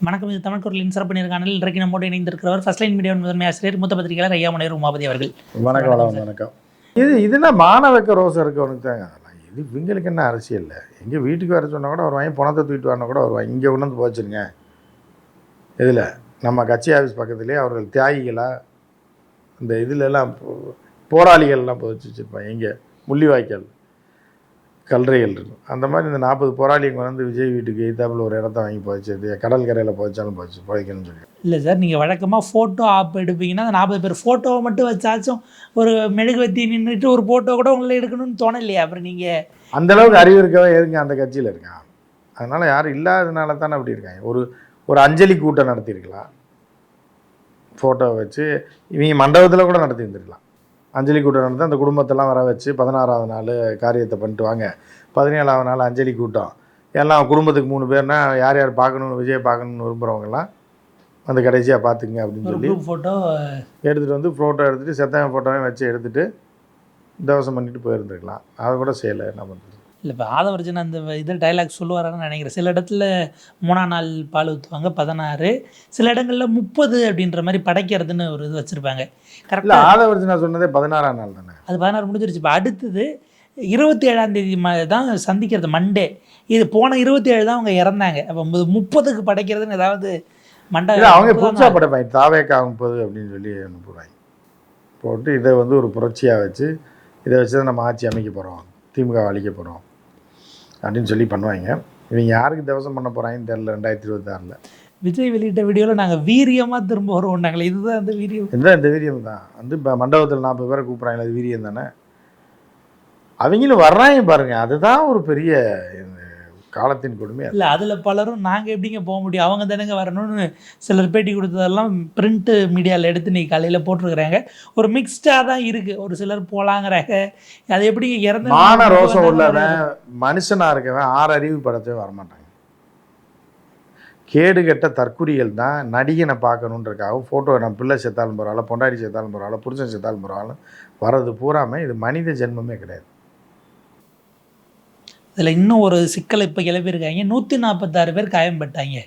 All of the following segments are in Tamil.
வணக்கம் இது தமிழ் குரலின் சிறப்பு நேர்காணலில் இன்றைக்கு நம்மோடு இணைந்திருக்கிறவர் ஃபர்ஸ்ட் லைன் மீடியா முதன்மை ஆசிரியர் மூத்த பத்திரிகையாளர் ஐயா முனைவர் உமாபதி அவர்கள். வணக்கம் வணக்கம் வணக்கம் இது இதுனா மாணவக்க ரோசம் இருக்கவனுக்கு தாங்க இது இவங்களுக்கு என்ன அரசியல் இல்லை. எங்கள் வீட்டுக்கு வர சொன்னால் கூட ஒரு வாங்கி பணத்தை தூக்கிட்டு வரணும் கூட ஒரு இங்கே கொண்டு வந்து போச்சுருங்க. இதில் நம்ம கட்சி ஆஃபீஸ் பக்கத்துலேயே அவர்கள் தியாகிகளாக இந்த இதுலலாம் போ- போராளிகள்லாம் புதைச்சி வச்சுருப்பாங்க. எங்கே முள்ளிவாய்க்கால். கல்லறைகள் இருக்கும். அந்த மாதிரி இந்த நாற்பது போராளிங்க வந்து விஜய் வீட்டுக்கு எய்த்தாப்பில் ஒரு இடத்த வாங்கி புதைச்சது கடல் கரையில் புதைச்சாலும் புதைச்சி புதைக்கணும்னு சொல்லி இல்லை சார் நீங்கள் வழக்கமாக ஃபோட்டோ ஆப் எடுப்பீங்கன்னா அந்த நாற்பது பேர் ஃபோட்டோவை மட்டும் வச்சாச்சும் ஒரு மெழுகுவத்தி நின்றுட்டு ஒரு ஃபோட்டோ கூட உங்களை எடுக்கணும்னு தோணலையா? அப்புறம் நீங்கள் அந்த அளவுக்கு அறிவு இருக்கவே எதுங்க அந்த கட்சியில் இருக்கான் அதனால் யாரும் இல்லாததுனால தானே அப்படி இருக்காங்க. ஒரு ஒரு அஞ்சலி கூட்டம் நடத்தியிருக்கலாம். ஃபோட்டோ வச்சு இவங்க மண்டபத்தில் கூட நடத்தியிருந்துருக்கலாம். அஞ்சலி கூட்டம் நடத்தி அந்த குடும்பத்தெல்லாம் வர வச்சு பதினாறாவது நாள் காரியத்தை பண்ணிட்டு வாங்க. பதினேழாவது நாள் அஞ்சலி கூட்டம். எல்லாம் குடும்பத்துக்கு மூணு பேர்னா யார் யார் பார்க்கணும்னு விஜய் பார்க்கணும்னு விரும்புகிறவங்கலாம் வந்து கடைசியாக பார்த்துக்குங்க அப்படின்னு சொல்லி ஃபோட்டோ எடுத்துகிட்டு வந்து ஃபோட்டோ எடுத்துகிட்டு செத்தவன் ஃபோட்டோவையும் வச்சு எடுத்துகிட்டு தவசம் பண்ணிட்டு போயிருந்துருக்கலாம். அதை கூட செய்யலை. என்ன பண்ணுறது இல்லை இப்போ ஆதவர்ஜன் அந்த இதில் டைலாக் சொல்லுவாரான்னு நினைக்கிறேன். சில இடத்துல மூணாம் நாள் பால் ஊற்றுவாங்க பதினாறு. சில இடங்களில் முப்பது அப்படின்ற மாதிரி படைக்கிறதுன்னு ஒரு இது வச்சுருப்பாங்க. கரெக்டாக ஆதவர்ஜி நான் சொன்னதே பதினாறாம் நாள் தானே? அது பதினாறு முடிஞ்சிருச்சு. இப்போ அடுத்தது இருபத்தி ஏழாம் தேதி தான் சந்திக்கிறது மண்டே இது போன இருபத்தி ஏழு தான் அவங்க இறந்தாங்க. அப்போ முப்பதுக்கு படைக்கிறதுன்னு ஏதாவது மண்டை அவங்க புதுசாக படைப்பாங்க. தாவேக்கா முப்பது அப்படின்னு சொல்லி அனுப்புவாங்க. போட்டு இதை வந்து ஒரு புரட்சியாக வச்சு இதை வச்சு தான் நம்ம ஆட்சி அமைக்க போகிறோம் திமுக அழிக்க போகிறோம் அப்படின்னு சொல்லி பண்ணுவாங்க. இவங்க யாருக்கு தவசம் பண்ண போகிறாங்கன்னு தெரில ரெண்டாயிரத்தி இருபத்தாறில். விஜய் வெளியிட்ட வீடியோவில் நாங்கள் வீரியமாக திரும்ப வருவோம்னாங்களே இதுதான் அந்த வீடியோ. இந்த இந்த வீரியம் தான். வந்து இப்போ மண்டபத்தில் நாற்பது பேரை கூப்பிட்றாங்களே அது வீரியம் தானே? அவங்களும் வர்றாங்க பாருங்க. அதுதான் ஒரு பெரிய காலத்தின் கொடுமை. இல்லை அதில் பலரும் நாங்கள் எப்படிங்க போக முடியும்? அவங்க தானேங்க வரணும்னு சிலர் பேட்டி கொடுத்ததெல்லாம் பிரிண்ட்டு மீடியாவில் எடுத்து நீ காலையில் போட்டிருக்கிறாங்க. ஒரு மிக்ஸ்டாக தான் இருக்குது ஒரு சிலர் போகலாங்கிறாங்க அது எப்படி இறந்து மான ரோசம் உள்ளவன் மனுஷனா இருக்கவன் ஆறு அறிவு படத்தையும் வரமாட்டாங்க. கேடு கெட்ட தற்குறிகள் தான் நடிகனை பார்க்கணுன்றக்காக ஃபோட்டோ நம்ம பிள்ளை செத்தாலும் பரவாயில்ல பொண்டாடி செத்தாலும் பரவாயில்ல புருஷன் செத்தாலும் பரவாயில்ல வர்றது பூராமே இது மனித ஜென்மமே கிடையாது. இதில் இன்னும் ஒரு சிக்கலை இப்போ கிளப்பியிருக்காங்க. நூற்றி நாற்பத்தாறு பேர் காயம்பட்டாங்க.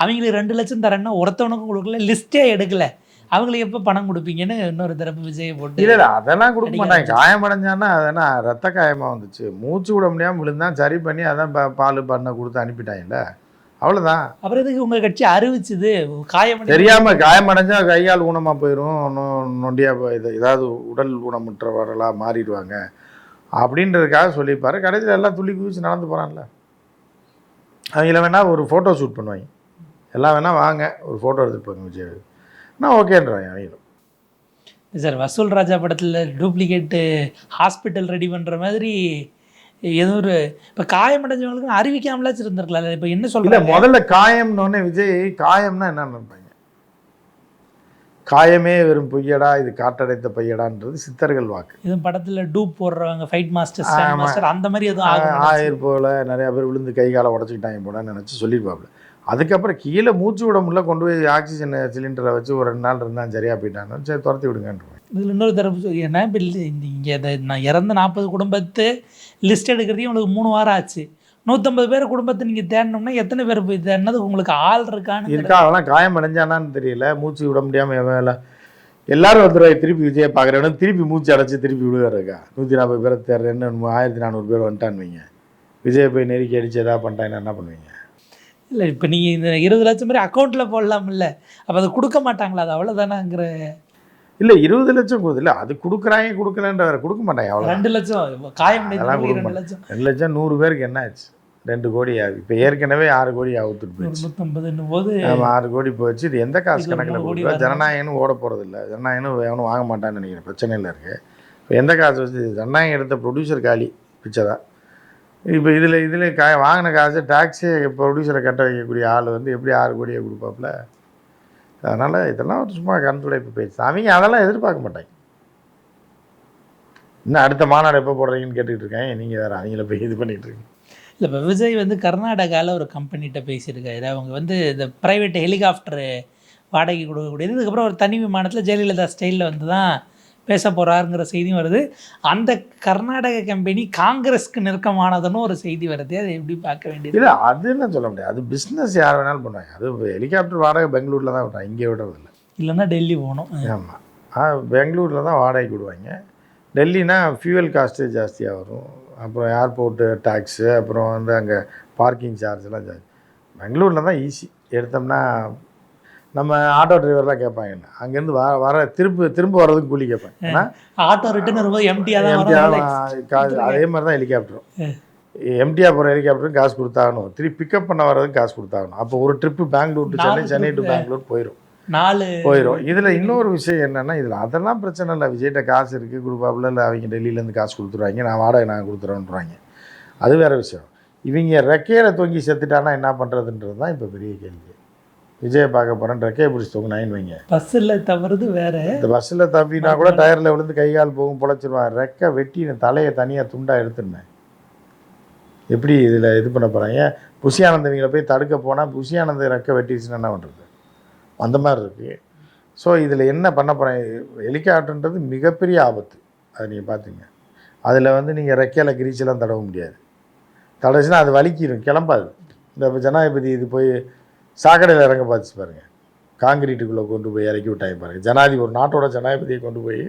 அவங்களுக்கு ரெண்டு லட்சம் தரேன்னா ஒருத்தவனுக்கும் கொடுக்கல லிஸ்ட்டே எடுக்கல. அவங்களுக்கு எப்போ பணம் கொடுப்பீங்கன்னு இன்னொரு தரப்பு விஜயை போட்டு இல்லை இல்லை அதெல்லாம் கொடுக்க மாட்டாங்க. காயமடைஞ்சான்னா அதெல்லாம் ரத்த காயமாக வந்துச்சு. மூச்சு விட முடியாமல் விழுந்தான் சரி பண்ணி அதான் பால் பண்ண கொடுத்து அனுப்பிட்டாங்கல்ல. அவ்வளோதான் அப்புறம் எதுக்கு உங்கள் கட்சி அறிவிச்சுது? காயம் தெரியாம காயமடைஞ்சா கை கால் ஊனமாக போயிடும் நொண்டியா போய் இது ஏதாவது உடல் ஊனமுற்றவர்களாக மாறிடுவாங்க. அப்படின்றதுக்காக சொல்லியிருப்பாரு. கடைசியில் எல்லாம் துள்ளி குதிச்சு நடந்து போகிறான்ல அவங்கள வேணால் ஒரு ஃபோட்டோ ஷூட் பண்ணுவாங்க. எல்லாம் வேணால் வாங்க ஒரு ஃபோட்டோ எடுத்துட்டு போங்க விஜய் நான் ஓகேன்றாங்க அவங்களும். சார் வசூல் ராஜா படத்தில் டூப்ளிகேட்டு ஹாஸ்பிட்டல் ரெடி பண்ணுற மாதிரி ஏதோ ஒரு இப்போ காயமடைஞ்சவங்களுக்கு அறிவிக்காமலாச்சும் இருந்திருக்கலாம்ல. இப்போ என்ன இல்லை சொல்கிறாங்க முதல்ல காயம்னோடனே விஜய் காயம்னா என்ன நினைப்பாங்க. காயமே வெறும் பொய்யடா இது காட்டடைத்த பையடான்றது சித்தர்கள் வாக்கு. எதுவும் படத்தில் டூப் போடுறவங்க ஃபைட் மாஸ்டர் அந்த மாதிரி எதுவும் ஆகும் ஆயிரம் போல் நிறையா பேர் விழுந்து கை காலை உடச்சிக்கிட்டாங்க போல நினச்சி சொல்லியிருப்பாப்புல அதுக்கப்புறம் கீழே மூச்சு விட முடியல கொண்டு போய் ஆக்சிஜன் சிலிண்டரை வச்சு ஒரு ரெண்டு நாள் இருந்தான் சரியாக போயிட்டாங்க சரி துரத்தி விடுங்கன்றாங்க இதில் இன்னொரு தரப்பு என்ன இப்போ இங்கே நான் இறந்த நாற்பது குடும்பத்து லிஸ்ட் எடுக்கிறதையும் உங்களுக்கு மூணு வாரம் ஆச்சு. நூற்றம்பது பேர் குடும்பத்தை நீங்கள் தேடணும்னா எத்தனை பேர் போய் தேடினது உங்களுக்கு ஆள் இருக்கான்னு இருக்கா அவெல்லாம் காயம் அடைஞ்சானான்னு தெரியல. மூச்சு விட முடியாமல் எல்லாம் எல்லாரும் வந்துடுவாங்க திருப்பி விஜயை பார்க்குறவனும் திருப்பி மூச்சு அடைச்சி திருப்பி விழுவாருக்கா நூற்றி நாற்பது பேரை தேர்றேன்னு ஆயிரத்தி நானூறு பேர் வந்துட்டான்னு வைங்க. விஜயை போய் நெருக்கி அடிச்சு எதாவது பண்ணிட்டாங்கன்னா என்ன பண்ணுவீங்க? இல்லை இப்போ நீங்கள் இந்த இருபது லட்சம் பேர் அக்கௌண்ட்டில் போடலாம்ல. அப்போ அதை கொடுக்க மாட்டாங்களா? அது அவ்வளோதானாங்கிற இல்லை இருபது லட்சம் கொடுது இல்லை அது கொடுக்குறாங்க கொடுக்கலன்ற கொடுக்க மாட்டாங்க அவ்வளோ ரெண்டு லட்சம் காயம் அதெல்லாம் கொடுக்க ரெண்டு மாட்டேன். லட்சம். ரெண்டு லட்சம் நூறு பேருக்கு என்ன ஆச்சு? ரெண்டு கோடி ஆகுது. இப்போ ஏற்கனவே ஆறு கோடி அவுத்துட்டு ஒரு போயிடுச்சு நூற்றம்பதுன்னும் போது ஆறு கோடி போயிடுச்சு. இது எந்த காசு கணக்கில் மூணு கோடி கொடுக்குறா வரணும். ஜனநாயகனும் ஓட போகிறது இல்லை. ஜனநாயகனும் எவனும் வாங்க மாட்டான்னு நினைக்கிறேன். பிரச்சனையில் இருக்குது இப்போ எந்த காசு வச்சு ஜனநாயகம் எடுத்த ப்ரொடியூசர் காலி பிச்சை தான் இப்போ இதில் இதில் கா வாங்கின காசு டாக்ஸி ப்ரொடியூசரை கட்ட வைக்கக்கூடிய ஆள் வந்து எப்படி ஆறு கோடியை கொடுப்பாப்புல? அதனால் இதெல்லாம் ஒரு சும்மா கணத்துடைப்பு பேச்சு. அவங்க அதெல்லாம் எதிர்பார்க்க மாட்டாங்க. இன்னும் அடுத்த மாநாடு எப்போ போடுறீங்கன்னு கேட்டுக்கிட்டு இருக்கேன். நீங்கள் வேறு அவங்கள போய் இது பண்ணிகிட்டு இருக்கீங்க. இல்லை இப்போ விஜய் வந்து கர்நாடகாவில் ஒரு கம்பெனிகிட்ட பேசியிருக்காரு. அவங்க வந்து இந்த ப்ரைவேட் ஹெலிகாப்டரு வாடகை கொடுக்கக்கூடியது. இதுக்கப்புறம் ஒரு தனி விமானத்தில் ஜெயலலிதா ஸ்டைலில் வந்து தான் பேச போகிறாருங்கிற செய்தியும் வருது. அந்த கர்நாடக கம்பெனி காங்கிரஸ்க்கு நெருக்கமானதுன்னு ஒரு செய்தி வருது. அதை எப்படி பார்க்க வேண்டியது? இல்லை அதுன்னு சொல்ல முடியாது. அது பிஸ்னஸ் யார் வேணாலும் பண்ணுவாங்க. அது ஹெலிகாப்டர் வாடகை பெங்களூரில் தான் விட்றாங்க இங்கே விடுறதில்ல இல்லைன்னா டெல்லி போகணும். ஆமாம் பெங்களூரில் தான் வாடகைக்கு விடுவாங்க டெல்லினா ஃபியூவல் காஸ்ட்டு ஜாஸ்தியாக வரும். அப்புறம் ஏர்போர்ட்டு டேக்ஸு அப்புறம் வந்து அங்கே பார்க்கிங் சார்ஜ்லாம் ஜாஸ்தி. பெங்களூரில் தான் ஈஸி எடுத்தோம்னா நம்ம ஆட்டோ டிரைவர்லாம் கேட்பாங்க அங்கேருந்து வர வர திரும்ப திரும்ப வர்றதுக்கு கூலி கேட்பாங்க. ஏன்னா ஆட்டோ ரிட்டர்ன் வரும்போது எம்டியாக தான் அதே மாதிரி தான் ஹெலிகாப்டரும் எம்டிஆர் போகிற ஹெலிகாப்டருக்கு காசு கொடுத்தாகணும். திருப்பி பிக்கப் பண்ண வர்றதுக்கு காசு கொடுத்தாகணும். அப்போ ஒரு trip Bangalore to Chennai Chennai to. Bangalore போயிடும் நாலு போயிடும் இதில் இன்னொரு விஷயம் என்னென்னா இதில் அதெல்லாம் பிரச்சனை இல்லை. விஜய்கிட்ட காசு இருக்குது கொடுப்பாப்புல இல்லை அவங்க டெல்லியிலேருந்து காசு கொடுத்துருவாங்க. நான் வாடகை நான் கொடுத்துறேன்றாங்க. அது வேறு விஷயம். இவங்க ரெக்கையில் தொங்கி செத்துட்டானா என்ன பண்ணுறதுன்றது தான் இப்போ பெரிய கேள்வி. விஜயை பார்க்க போகிறேன் ரெக்கையை பிடிச்சி தொங்கினாயின்னு வைங்க. பஸ்ஸில் தவறுது வேற. இந்த பஸ்ஸில் தப்பினா கூட டயரில் விழுந்து கை கால் போகும் பொழைச்சிருவான். ரெக்கை வெட்டி தலையை தனியாக துண்டாக எடுத்துருந்தேன் எப்படி இதில் இது பண்ண போகிறாங்க புஷியானந்தவங்களை போய் தடுக்க போனால் புஷியானந்த ரெக்கை வெட்டிடுச்சுன்னா என்ன பண்ணுறது அந்த மாதிரி இருக்குது ஸோ இதில் என்ன பண்ண போகிறேன் ஹெலிகாப்டர்ன்றது மிகப்பெரிய ஆபத்து. அது நீங்கள் பார்த்தீங்க. அதில் வந்து நீங்கள் ரெக்கையில் கிரீச்செல்லாம் தடவ முடியாது. தடவைச்சுன்னா அது வலிக்கிடும் கிளம்பாது. இந்த ஜனாதிபதி இது போய் சாக்கடையில் இறங்க பார்த்துச்சு பாருங்கள் காங்கிரீட்டுக்குள்ளே கொண்டு போய் இறக்கி விட்டாங்க பாருங்கள் ஜனாதிபதி ஒரு நாட்டோட ஜனாதிபதியை கொண்டு போய்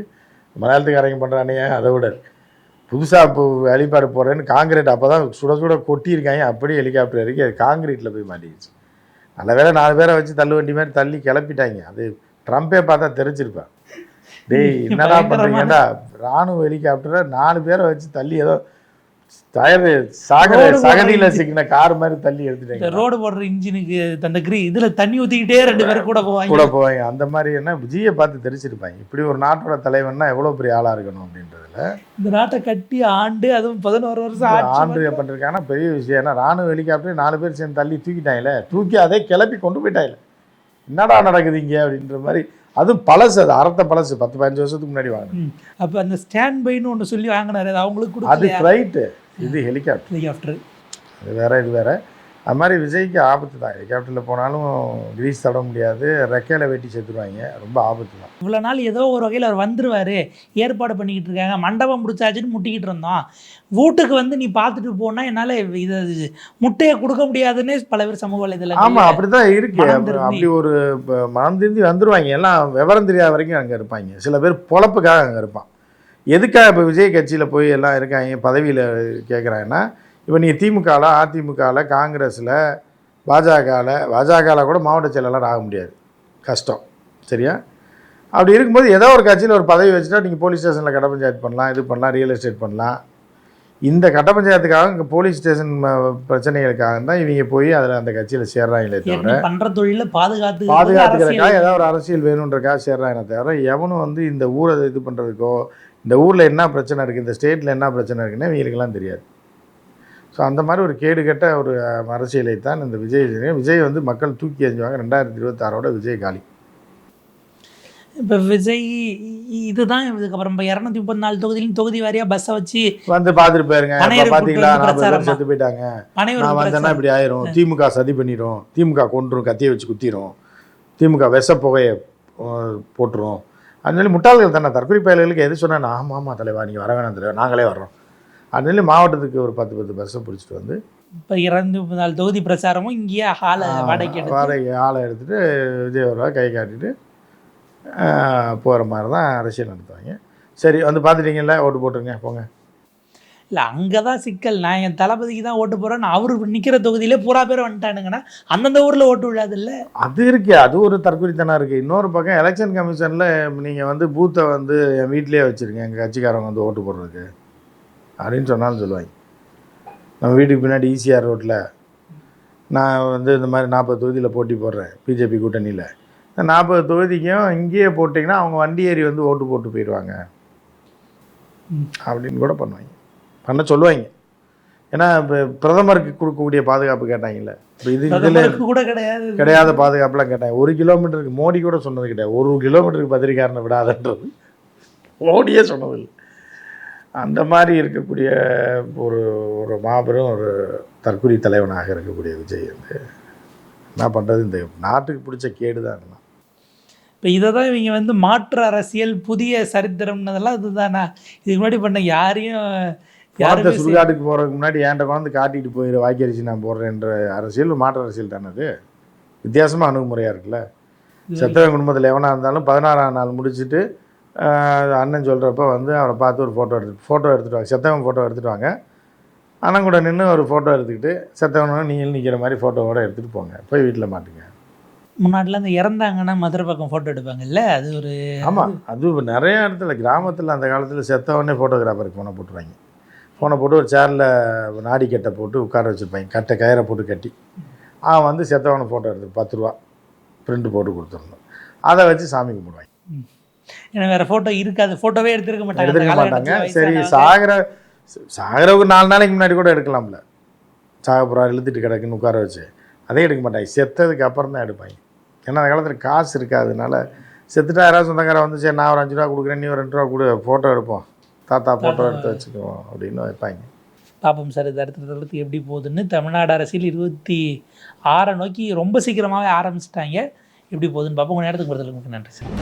மலையாளத்துக்கு இறங்கி பண்ணுறானே அதை விட. புதுசாக இப்போ வெளிப்பாடு போகிறேன்னு காங்கிரீட் அப்போ தான் சுட சுட கொட்டியிருக்காங்க. அப்படியே ஹெலிகாப்டர் இறக்கி அது காங்கிரீட்டில் போய் மாட்டிக்கிச்சு. நல்ல வேளை நாலு பேரை வச்சு தள்ளு வண்டி மாதிரி தள்ளி கிளப்பிட்டாங்க. அது ட்ரம்பே பார்த்தா தெரிஞ்சிருப்பேன். டேய் என்னடா பண்ணுறீங்கடா ராணுவ ஹெலிகாப்டரை நாலு பேரை வச்சு தள்ளி ஏதோ டயர் சாகர சகதியில் சிக்கின கார் மாதிரி தள்ளி எடுத்துட்டாங்க. ரோடு போடுற இன்ஜினுக்கு அந்த கிரி இதுல தண்ணி ஊத்திக்கிட்டே ரெண்டு பேரும் கூட போவாங்க. கூட போவாங்க. அந்த மாதிரி என்ன விஜயை பார்த்து தெரிச்சிருப்பாங்க. இப்படி ஒரு நாட்டோட தலைவன்னா எவ்வளோ பெரிய ஆளாக இருக்கணும் அப்படின்றதுல. இந்த நாட்டை கட்டி ஆண்டு அதுவும் பதினோரு வருஷம் ஆண்டு பண்ணிருக்காங்கன்னா பெரிய விஷயம் ஏன்னா ராணுவ ஹெலிகாப்டர் நாலு பேர் சேர்ந்து தள்ளி தூக்கிட்டாங்களே தூக்கி அதே கிளப்பி கொண்டு போயிட்டாங்களே என்னடா நடக்குது இங்கே அப்படின்ற மாதிரி. அதுவும் பழசு அது அறத்த பழசு. பத்து பதினஞ்சு வருஷத்துக்கு முன்னாடி வாங்கினது. ம். அப்ப அந்த ஸ்டாண்ட் பைன்னு ஒண்ணு சொல்லி வாங்கினாரு. அவங்களுக்கு அது ஃப்ளைட்டு இது ஹெலிகாப்டர். ஹெலிகாப்டர். அது வேற இது வேற. அது மாதிரி விஜய்க்கு ஆபத்து தான். ஹெலிகாப்டரில் போனாலும் கிரீஸ் தட முடியாது. ரெக்கையில் வெட்டி செத்துருவாங்க. ரொம்ப ஆபத்து தான். இவ்வளோ நாள் ஏதோ ஒரு வகையில் அவர் வந்துருவாரு. ஏற்பாடு பண்ணிக்கிட்டு இருக்காங்க. மண்டபம் முடிச்சாச்சுன்னு முட்டிக்கிட்டு இருந்தோம். வீட்டுக்கு வந்து நீ பார்த்துட்டு போனா என்னால் இதை முட்டையை கொடுக்க முடியாதுன்னு பல பேர் சமூக வலைதளங்கள் ஆமாம் அப்படி தான் இருக்கு. அப்படி ஒரு மனம் திருந்தி வந்துருவாங்க. எல்லாம் விவரம் தெரியாத வரைக்கும் அங்கே இருப்பாங்க. சில பேர் பொழப்புக்காக அங்கே இருப்பான். எதுக்காக இப்போ விஜய் கட்சியில் போய் எல்லாம் இருக்காங்க பதவியில் கேட்குறாங்கன்னா இப்போ நீங்கள் திமுகவில் அதிமுகவில் காங்கிரஸில் பாஜகவில் பாஜகவில் கூட மாவட்ட செயலாளர் ஆக முடியாது. கஷ்டம். சரியா? அப்படி இருக்கும்போது ஏதோ ஒரு கட்சியில் ஒரு பதவி வச்சுட்டா நீங்கள் போலீஸ் ஸ்டேஷனில் கட்ட பஞ்சாயத்து பண்ணலாம் இது பண்ணலாம் ரியல் எஸ்டேட் பண்ணலாம். இந்த கட்ட பஞ்சாயத்துக்காக இங்கே போலீஸ் ஸ்டேஷன் பிரச்சனைகளுக்காக தான் இவங்க போய் அதில் அந்த கட்சியில் சேர்றாங்களே தவிர ஏற்கனவே பண்ற தொழில பாதுகாத்து பாதுகாத்துக்கிறதுக்காக ஏதாவது ஒரு அரசியல் வேணுன்றக்காக சேர்றாங்க தவிர எவனும் வந்து இந்த ஊரை இது பண்ணுறதுக்கோ இந்த ஊரில் என்ன பிரச்சனை இருக்குது இந்த ஸ்டேட்டில் என்ன பிரச்சனை இருக்குன்னு இவங்களுக்கெல்லாம் தெரியாது. ஸோ அந்த மாதிரி ஒரு கேடுகட்ட ஒரு அரசியலை தான் இந்த விஜய் விஜய் வந்து மக்கள் தூக்கி எறிஞ்சுவாங்க. ரெண்டாயிரத்தி இருபத்தாறோட விஜய் காலி. இப்போ விஜய் இதுதான் இதுக்கப்புறம். இப்போ இரநூத்தி முப்பத்தி நாலு தொகுதியிலும் தொகுதி வாரியா பஸ்ஸை வச்சு வந்து பார்த்துட்டு போயிருங்க. பார்த்தீங்களா பிரச்சாரமா? செத்து போயிட்டாங்க. நான் வந்தேன்னா இப்படி ஆயிரும். திமுக சதி பண்ணிடும் திமுக கொன்றும் கத்தியை வச்சு குத்திரும். திமுக விஷ புகையை போட்டுரும். அதனால முட்டாள்கள் தானே? தற்கொலை பயல்களுக்கு எது சொன்னா ஆமாம் ஆமாம் தலைவா நீங்கள் வர வேணாம் தலைவா நாங்களே வர்றோம். அதனால மாவட்டத்துக்கு ஒரு பத்து பத்து பஸ்ஸை பிடிச்சிட்டு வந்து இப்போ முப்பத்தி நாலு தொகுதி பிரச்சாரமும் இங்கேயே வாடகைக்கு எடுத்து வாடகை ஆளை எடுத்துட்டு விஜய் வருவா கை காட்டிட்டு போகிற மாதிரி தான் அரசியல் நடத்துவாங்க. சரி வந்து பார்த்துட்டீங்கல்ல ஓட்டு போட்டுருங்க போங்க. இல்லை அங்கே தான் சிக்கல். நான் என் தளபதிக்கு தான் ஓட்டு போகிறேன் அவர் நிற்கிற தொகுதியிலே பூரா பேர் வந்துட்டானுங்கன்னா அந்தந்த ஊரில் ஓட்டு விழாது இல்லை அது இருக்கு. அது ஒரு தற்கொலைத்தனம் இருக்குது இன்னொரு பக்கம் எலெக்ஷன் கமிஷனில் நீங்கள் வந்து பூத்தை வந்து என் வீட்டிலேயே வச்சுருங்க. எங்கள் கட்சிக்காரங்க வந்து ஓட்டு போடுறதுக்கு. அப்படின்னு சொன்னாலும் சொல்லுவாங்க. நம்ம வீட்டுக்கு பின்னாடி ஈசிஆர் ரோட்டில் நான் வந்து இந்த மாதிரி நாற்பது தொகுதியில் போட்டி போடுறேன். பிஜேபி கூட்டணியில். இந்த நாற்பது தொகுதிக்கும் இங்கேயே போட்டிங்கன்னா அவங்க வண்டி ஏறி வந்து ஓட்டு போட்டு போயிடுவாங்க. அப்படின்னு கூட பண்ணுவாங்க. பண்ண சொல்லுவாங்க. ஏன்னா இப்போ பிரதமருக்கு கொடுக்கக்கூடிய பாதுகாப்பு கேட்டாங்கல்ல. இப்போ இது இதில் கூட கிடையாது. கிடையாத பாதுகாப்புலாம் கேட்டாங்க. ஒரு கிலோமீட்டருக்கு மோடி கூட சொன்னது கிடையாது. ஒரு கிலோமீட்டருக்கு பத்திரிக்காரனை விடாதன்றது மோடியே சொன்னதில்லை. அந்த மாதிரி இருக்கக்கூடிய ஒரு ஒரு மாபெரும் ஒரு தற்கொலை தலைவனாக இருக்கக்கூடிய விஜய் வந்து என்ன பண்ணுறது இந்த நாட்டுக்கு பிடிச்ச கேடு தான் இதெல்லாம். இப்போ இதை தான் இவங்க வந்து மாற்று அரசியல் புதிய சரித்திரம்னதெல்லாம் இதுதானா? இதுக்கு முன்னாடி பண்ண யாரையும் யாருமே சுடுகாட்டுக்கு போகிறதுக்கு முன்னாடி என்கிட்ட கொண்டு காட்டிட்டு போயிரு வாய்க்கரிசி நான் போடுறேன்ற அரசியல் மாற்று அரசியல் தானே அது? வித்தியாசமாக அணுகுமுறையாக இருக்குல்ல? செத்தவன் குடும்பத்தில் எவனாக இருந்தாலும் பதினாறாம் நாள் முடிச்சுட்டு அண்ணன் சொல்கிறப்ப வந்து அவரை பார்த்து ஒரு ஃபோட்டோ எடுத்து ஃபோட்டோ எடுத்துட்டு வாங்க செத்தவன் ஃபோட்டோ எடுத்துட்டு வாங்க அண்ணன் கூட நின்று ஒரு ஃபோட்டோ எடுத்துக்கிட்டு செத்தவனும் நீங்கள் நிற்கிற மாதிரி ஃபோட்டோவோட எடுத்துகிட்டு போங்க. போய் வீட்டில் மாட்டுங்க. முன்னாடிலாம் இந்த இறந்தாங்கன்னா மதுரை பக்கம் ஃபோட்டோ எடுப்பாங்கல்ல? அது ஒரு ஆமாம் அது நிறைய இடத்துல கிராமத்தில் அந்த காலத்தில் செத்தவொடனே ஃபோட்டோகிராஃபருக்கு ஃபோனை போட்டுருவாங்க ஃபோனை போட்டு ஒரு சேரில் நாடி கட்டை போட்டு உட்கார வச்சுருப்பாங்க கட்டை கயிறை போட்டு கட்டி. அவன் வந்து செத்தவனை ஃபோட்டோ எடுத்து பத்து ரூபா பிரிண்ட் போட்டு கொடுத்துருந்தோம் அதை வச்சு சாமி கும்பிடுவாங்க. ஏன்னா வேற ஃபோட்டோ இருக்காது. ஃபோட்டோவே எடுத்திருக்க மாட்டாங்க. எடுத்துக்க மாட்டாங்க. சரி. சாகிற சாகிறவுக்கு நாலு நாளைக்கு முன்னாடி கூட எடுக்கலாம்ல. சாகப்புறா இழுத்துட்டு கிடக்குன்னு உட்கார வச்சு. அதே எடுக்க மாட்டாங்க. செத்ததுக்கு அப்புறம் தான் எடுப்பாங்க. ஏன்னா அந்த காலத்தில் காசு இருக்காதனால செத்துட்டா யாராவது சொந்தக்காரன் வந்து சரி நான் ஒரு அஞ்சு ரூபா கொடுக்குறேன் நீ ஒரு ரெண்டு ரூபா கொடு ஃபோட்டோ எடுப்போம். தாத்தா ஃபோட்டோ எடுத்து வச்சுக்குவோம் அப்படின்னு வைப்பாங்க. பார்ப்போம் சார் இது அடுத்த தளத்துக்கு எப்படி போகுதுன்னு தமிழ்நாடு அரசியல் இருபத்தி ஆறை நோக்கி ரொம்ப சீக்கிரமாகவே ஆரம்பிச்சிட்டாங்க. எப்படி போகுதுன்னு பார்ப்போம் உங்கள் நேரத்துக்கு பொறுத்தளவுக்கு நன்றி சார்.